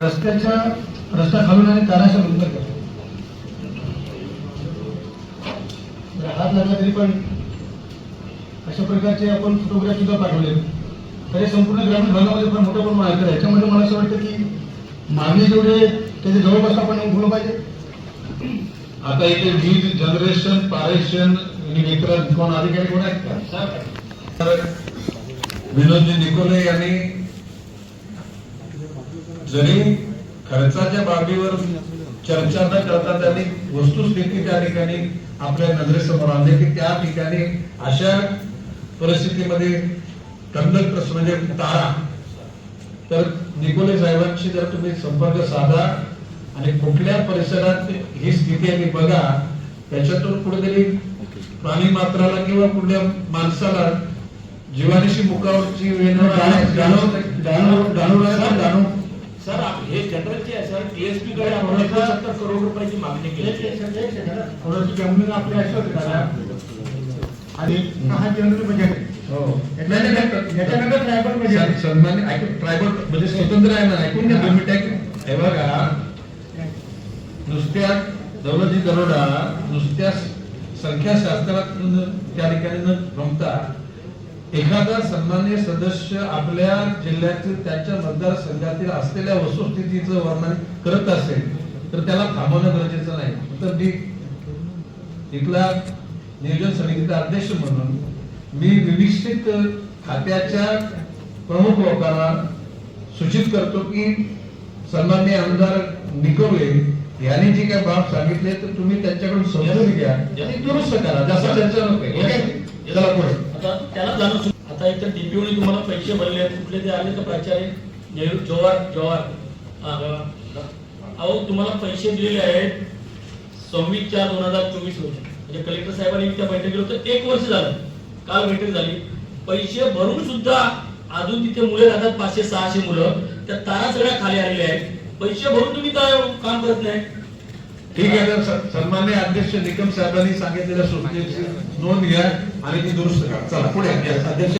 रस्त्याच्या रस्ता खालून आणि ताराशा नंतर करतो. हात लागला तरी पण अशा प्रकारचे आपण फोटोग्राफ सुद्धा पाठवले. तर हे संपूर्ण ग्रामीण भागामध्ये पण मोठं पण मार्केट आहे याच्यामध्ये मला असं वाटतं की मागणी जेवढे त्याचे जवळपास आपण बोललं पाहिजे. आता इथे वीज जनरेशन पारेशन कोण अधिकारी कोण आहेत का? विनोदजी निकोले यांनी जरी खर्चाच्या बाबीवर चर्चा न करता त्यांनी वस्तुस्थिती त्या ठिकाणी आपल्या नजरेसमोर आणली की त्या ठिकाणी अशा परिस्थितीमध्ये कंडक्टर्स म्हणजे तारा. तर निकोले साहेबांशी जर तुम्ही संपर्क साधा आणि कुठल्या परिसरात ही स्थिती आहे बघा त्याच्यातून कुठेतरी प्राणी मात्राला किंवा कुठल्या माणसाला जीवानीशी मुखावरची वेदना आहे सर टीएसपी कडे आपण एकोणसत्तर करोड रुपयाची मागणी केली. थोडंसं जमिनी आपले असे होते दादा. आणि हा जनरल बजेट आहे. याच्यानंतर याच्यानंतर ट्रायबल बजेट आहे. सन्मान ऐकून ट्रायबल म्हणजे स्वतंत्र आहे ना ऐकून घ्या. हे. बघा. नुसत्या दौलती दरोडा नुसत्या संख्या शास्त्रात न- त्या ठिकाणी न रमता एखादा सन्मान्य सदस्य आपल्या जिल्ह्यातील त्याच्या मतदारसंघातील असलेल्या वस्तुस्थितीचं वर्णन करत असेल तर त्याला थांबवणं गरजेचं नाही. तर मी इथला नियोजन समितीचा अध्यक्ष म्हणून मी विविध खात्याच्या प्रमुख लोकांना सूचित करतो की सन्मान्य आमदार निकोले यांनी जे काही बाब सांगितले तर तुम्ही त्यांच्याकडून समजून घ्या आणि दुरुस्त करा. जास्त चर्चा नको चला पुढे. आता त्याला जाणून आता इथं डीपीओने तुम्हाला पैसे भरले आहेत. कुठले ते आले तर प्राचार्य नेहरू जवाहर जवाहर अहो तुम्हाला पैसे दिलेले आहेत सव्वीस चार दोन हजार चोवीस रोजी. म्हणजे कलेक्टर साहेबांनी त्या बैठकीला होतं. एक वर्ष झालं. काल बैठक झाली. पैसे भरून सुद्धा अजून तिथे मुले राहतात. पाचशे सहाशे मुलं. त्या तारा सगळ्या खाली आलेल्या आहेत. पैसे भरून तुम्ही काय काम करत नाही? ठीक आहे तर सन्मान्य अध्यक्ष निकम साहेबांनी सांगितलेल्या सूचनेची नोंद घ्या आणि ती दुरुस्त करा. चला पुढे अध्यक्ष